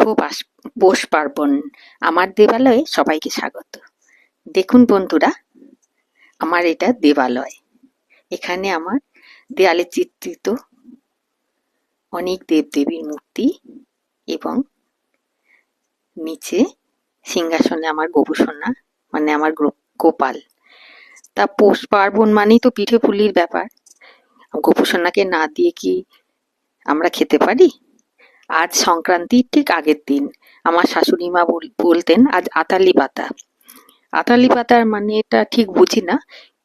শুভ বাস পার্বণ। আমার দেবালয়ে সবাইকে স্বাগত। দেখুন বন্ধুরা, আমার এটা দেবালয়। এখানে আমার দেয়ালে চিত্রিত অনেক দেবদেবীর মূর্তি এবং নিচে সিংহাসনে আমার গোপুসোনা মানে আমার গোপাল। তা পৌষ পার্বণ মানেই তো পিঠে পুলির ব্যাপার। গোপুসোনাকে না দিয়ে কি আমরা খেতে পারি? আজ সংক্রান্তির ঠিক আগের দিন। আমার শাশুড়ি মা বলতেন, আজ আতালি পাতা। আতালি পাতার মানে এটা ঠিক বুঝি না,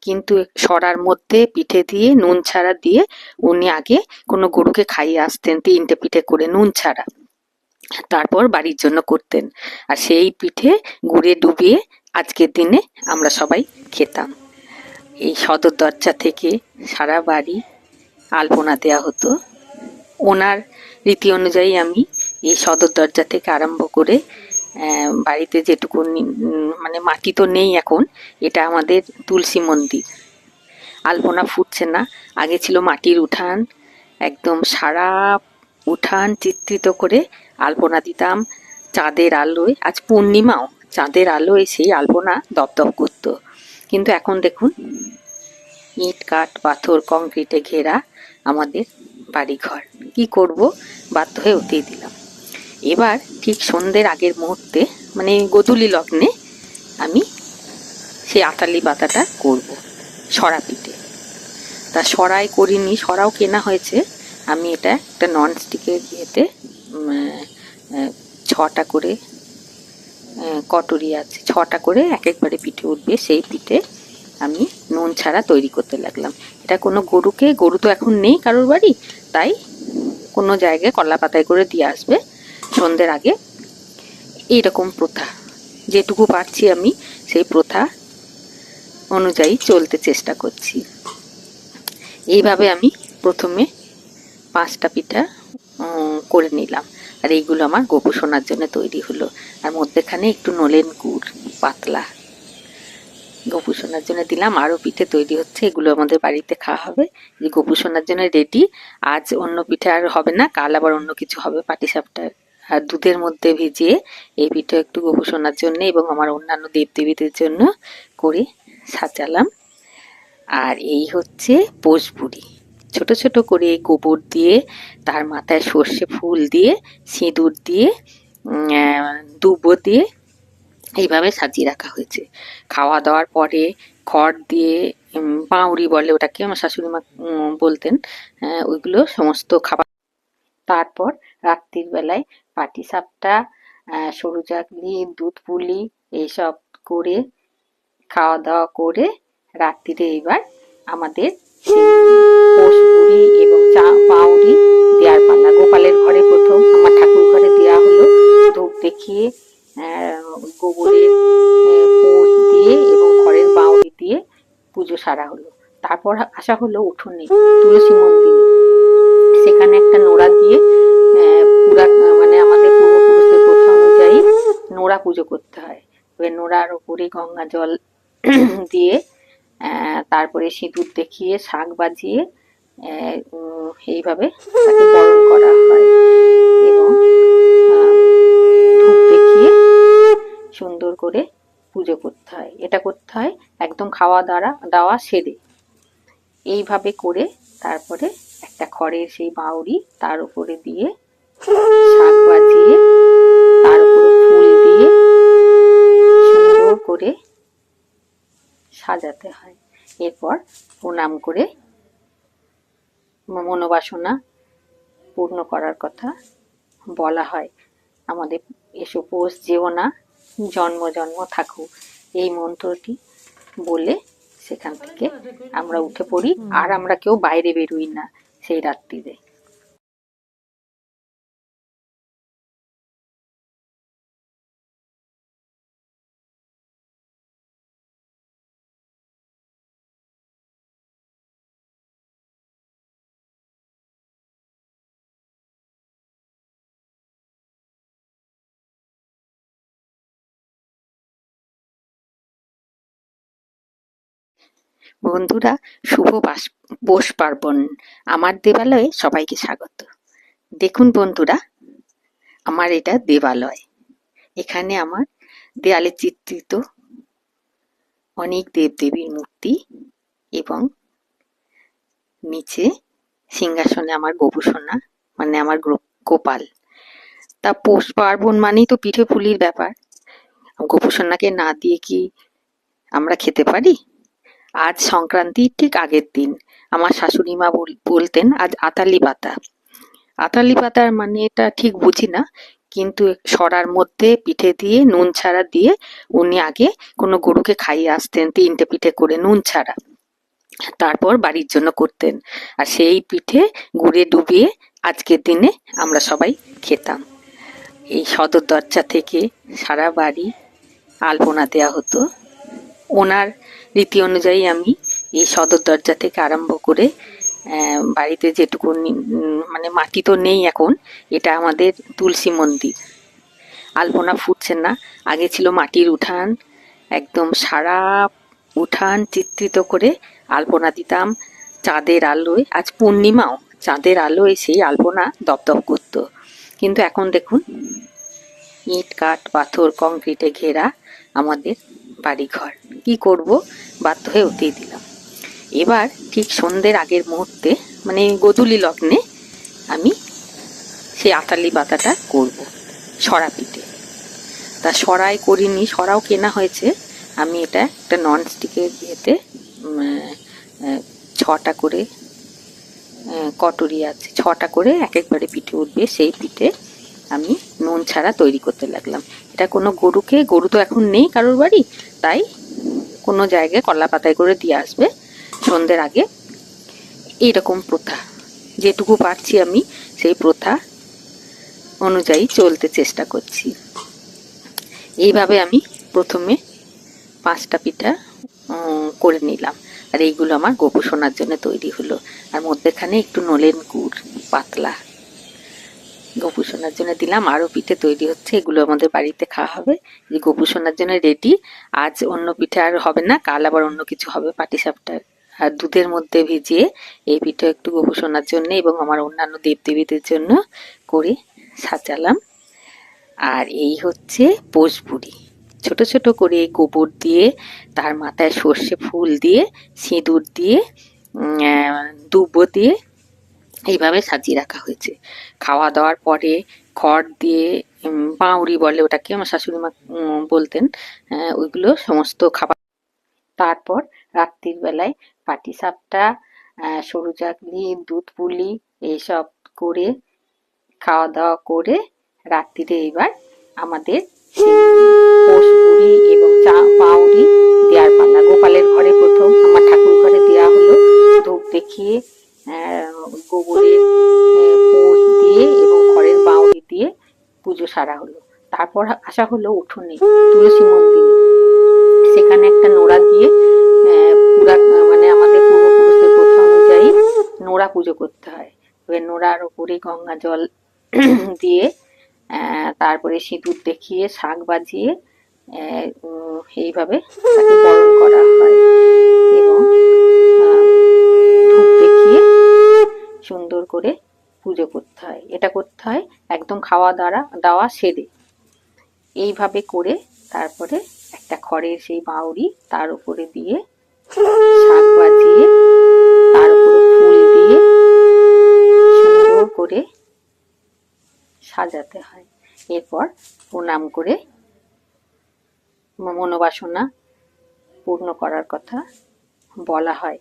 কিন্তু সরার মধ্যে পিঠে দিয়ে নুন ছাড়া দিয়ে উনি আগে কোনো গরুকে খাইয়ে আসতেন, তিনটে পিঠে করে নুন ছাড়া। তারপর বাড়ির জন্য করতেন। আর সেই পিঠে গুড়ে ডুবিয়ে আজকের দিনে আমরা সবাই খেতাম। এই সদর দরজা থেকে সারা বাড়ি আলপনা দেওয়া হতো। ওনার রীতি অনুযায়ী আমি এই সদর দরজা থেকে আরম্ভ করে বাড়িতে যেটুকু মানে মাটি তো নেই এখন, এটা আমাদের তুলসী মন্দির। আলপনা ফুটছে না, আগে ছিল মাটির উঠান, একদম সারা উঠান চিত্রিত করে আলপনা দিতাম চাঁদের আলোয়। আজ পূর্ণিমাও, চাঁদের আলোয় সেই আলপনা দপদপ করতো। কিন্তু এখন দেখুন, ইট, কাঠ, পাথর, কংক্রিটে ঘেরা আমাদের বাড়িঘর। কি করব? বাধ্য হয়ে উঠিয়ে দিলাম। এবার ঠিক সন্ধ্যের আগের মুহূর্তে মানে গোধূলি লগ্নে, আমি সেই আতালি পাতাটা করব সরা পিঠে। তা সরাই করিনি, সরাও কেনা হয়েছে। আমি এটা একটা নন স্টিকের ইয়েতে ছটা করে কটুরি আছে, ছটা করে এক একবারে পিঠে উঠবে। সেই পিঠে আমি নুন ছাড়া তৈরি করতে লাগলাম। এটা কোনো গরুকে, গরু তো এখন নেই কারোর বাড়ি। তাই কোনো জায়গায় কলা পাতায় করে দিয়ে আসবে। সন্ধ্যের আগে এইরকম প্রথা, যেটুকু পারছি আমি সেই প্রথা অনুযায়ী চলতে চেষ্টা করছি। এইভাবে আমি প্রথমে পাঁচটা পিঠা করে নিলাম। আর এইগুলো আমার গোপু জন্য তৈরি হলো। আর মধ্যেখানে একটু নলেন গুড়, পাতলা। গোপু সোনার জন্য দিলাম। আরও পিঠে তৈরি হচ্ছে, এগুলো আমাদের বাড়িতে খাওয়া হবে। এই গোপু সোনার জন্য রেডি আজ অন্য পিঠে আর হবে না, কাল আবার অন্য কিছু হবে পাটিসাপটা। আর দুধের মধ্যে ভিজিয়ে এই পিঠে একটু গোপু সোনার জন্য এবং আমার অন্যান্য দেবদেবীদের জন্য করে সাজালাম। আর এই হচ্ছে পোষপুরি। ছোট ছোট করে গোবর দিয়ে, তার মাথায় সর্ষে ফুল দিয়ে, সিঁদুর দিয়ে দুব্বো দিয়ে এইভাবে সাজিয়ে রাখা হয়েছে। খাওয়া দাওয়ার পরে খড় দিয়ে পাউরি বলে ওটাকে আমার শাশুড়ি মা বলতেন ওইগুলো সমস্ত খাবার। তারপর রাত্রির বেলায় পাটি সাপটা সরু চাকলি, দুধ পুলি এইসব করে খাওয়া দাওয়া করে রাত্রিরে এবার আমাদের পোষপুরি এবং চা, পাউরি দেওয়ার পালা। গোপালের ঘরে প্রথম, আমার ঠাকুর ঘরে দেওয়া হলো। ধূপ দেখিয়ে গোবরের আহ, পোষ দিয়ে এবং ঘরের বাউরি দিয়ে পুজো সারা হলো। তারপর আসা হলো উঠোনে তুলসী মন্দিরে। সেখানে একটা নোড়া দিয়ে পুরা মানে আমাদের পূর্বপুরুষদের প্রথা অনুযায়ী নোড়া পুজো করতে হয়। এবার নোড়ার ওপরে গঙ্গা জল দিয়ে তারপরে সিঁদুর দেখিয়ে শাক বাজিয়ে এইভাবে তাকে বরণ করা হয় এবং আহ, ধূপ দেখিয়ে সুন্দর করে পুজো করতে হয়। এটা করতে হয় একদম খাওয়া দাওয়া দাওয়া সেরে। এইভাবে করে তারপরে একটা খড়ের সেই বাউরি তার উপরে দিয়ে শাক বাজিয়ে তার উপরে ফুল দিয়ে সুন্দর করে সাজাতে হয়। এরপর প্রণাম করে মনোবাসনা পূর্ণ করার কথা বলা হয়। আমাদের এসব পোষ যেও না। জন্ম জন্ম থাকুক, এই মন্ত্রটি বলে সেখান থেকে আমরা উঠে পড়ি। আর আমরা কেউ বাইরে বেরোই না সেই রাত্রিরে বন্ধুরা, শুভ বাস পার্বণ। আমার দেবালয়ে সবাইকে স্বাগত। দেখুন বন্ধুরা, আমার এটা দেবালয়। এখানে আমার দেয়ালে চিত্রিত অনেক দেবদেবীর মূর্তি এবং নিচে সিংহাসনে আমার গোপুসোনা মানে আমার গোপাল। তা পৌষ পার্বণ মানেই তো পিঠে পুলির ব্যাপার। গোপুসোনাকে না দিয়ে কি আমরা খেতে পারি? আজ সংক্রান্তির ঠিক আগের দিন। আমার শাশুড়ি মা বল- বলতেন, আজ আতালি পাতা। আতালি পাতার মানে এটা ঠিক বুঝি না, কিন্তু সরার মধ্যে পিঠে দিয়ে নুন ছাড়া দিয়ে উনি আগে কোনো গরুকে খাইয়ে আসতেন, তিনটে পিঠে করে নুন ছাড়া। তারপর বাড়ির জন্য করতেন। আর সেই পিঠে গুড়ে ডুবিয়ে আজকের দিনে আমরা সবাই খেতাম। এই সদর দরজা থেকে সারা বাড়ি আলপনা দেওয়া হতো। ওনার রীতি অনুযায়ী আমি এই সদর দরজা থেকে আরম্ভ করে বাড়িতে যেটুকু মানে মাটি তো নেই এখন, এটা আমাদের তুলসী মন্দির। আলপনা ফুটছে না, আগে ছিল মাটির উঠান, একদম সারা উঠান চিত্রিত করে আলপনা দিতাম চাঁদের আলোয়। আজ পূর্ণিমাও, চাঁদের আলোয় সেই আলপনা দপদপ করতো। কিন্তু এখন দেখুন, ইট, কাঠ, পাথর, কংক্রিটে ঘেরা আমাদের বাড়িঘর। কি করব? বাধ্য হয়ে উঠিয়ে দিলাম। এবার ঠিক সন্ধ্যের আগের মুহূর্তে মানে গোধূলি লগ্নে, আমি সেই আতালি পাতাটা করব সরা পিঠে। তা সরাই করিনি, সরাও কেনা হয়েছে। আমি এটা একটা নন স্টিকের ইয়েতে ছটা করে কটুরি আছে, ছটা করে এক একবারে পিঠে উঠবে সেই পিঠে। আমি নুন ছাড়া তৈরি করতে লাগলাম। এটা কোনো গরুকে, গরু তো এখন নেই কারোর বাড়ি, তাই কোনো জায়গায় কলা পাতায় করে দিয়ে আসবে। সন্ধ্যের আগে এইরকম প্রথা, যেটুকু পারছি আমি সেই প্রথা অনুযায়ী চলতে চেষ্টা করছি। এইভাবে আমি প্রথমে পাঁচটা পিঠা করে নিলাম। আর এইগুলো আমার গোপু সোনার জন্য তৈরি হলো। আর মধ্যেখানে একটু নলেন গুড়, পাতলা। গোপু সোনার জন্য দিলাম। আরও পিঠে তৈরি হচ্ছে, এগুলো আমাদের বাড়িতে খাওয়া হবে। এই গোপু সোনার জন্য রেডি আজ অন্য পিঠে আর হবে না, কাল আবার অন্য কিছু হবে পাটিসাপটার আর দুধের মধ্যে ভিজিয়ে এই পিঠে একটু গোপু সোনার জন্য এবং আমার অন্যান্য দেবদেবীদের জন্য করে সাজালাম। আর এই হচ্ছে পোষপুরি। ছোট ছোট করে গোবর দিয়ে, তার মাথায় সর্ষে ফুল দিয়ে, সিঁদুর দিয়ে দুব্বো দিয়ে এইভাবে সাজিয়ে রাখা হয়েছে। খাওয়া দাওয়ার পরে খড় দিয়ে বাউরি বলে ওটাকে আমার শাশুড়ি মা বলতেন ওইগুলো সমস্ত খাবার। তারপর রাত্রির বেলায় পাটিসাপটা আহ, সরু চাকলি দুধ পুলি এইসব করে খাওয়া দাওয়া করে রাত্রিরে এবার আমাদের পোষপুরি এবং চা পাউরি দেওয়ার পালা গোপালের ঘরে প্রথম আমার ঠাকুর ঘরে দেওয়া হলো ধূপ দেখিয়ে আহ, গোবরের আহ, পোষ দিয়ে এবং ঘরের বাউরি দিয়ে পুজো সারা হলো। তারপর আসা হলো উঠোনে, তুলসী মন্দিরে। সেখানে একটা নোড়া দিয়ে পুরা মানে আমাদের পূর্বপুরুষদের প্রথা অনুযায়ী নোড়া পুজো করতে হয়। এবার নোড়ার ওপরে গঙ্গা জল দিয়ে তারপরে সিঁদুর দেখিয়ে, শাক বাজিয়ে এইভাবে করা হয়। এবং ধূপ দেখিয়ে সুন্দর করে পুজো করতে হয়। এটা করতে হয়, একদম খাওয়া দাওয়া দাওয়া সেরে। এইভাবে করে তারপরে একটা খড়ের সেই বাউরি তার উপরে দিয়ে শাক বাজিয়ে তার উপরে ফুল দিয়ে সুন্দর করে সাজাতে হয়। এরপর প্রণাম করে মনোবাসনা পূর্ণ করার কথা বলা হয়।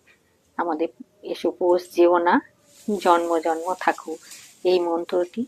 আমাদের এসো পোষ যেও না। জন্ম জন্ম থাকুক এই মন্ত্রটি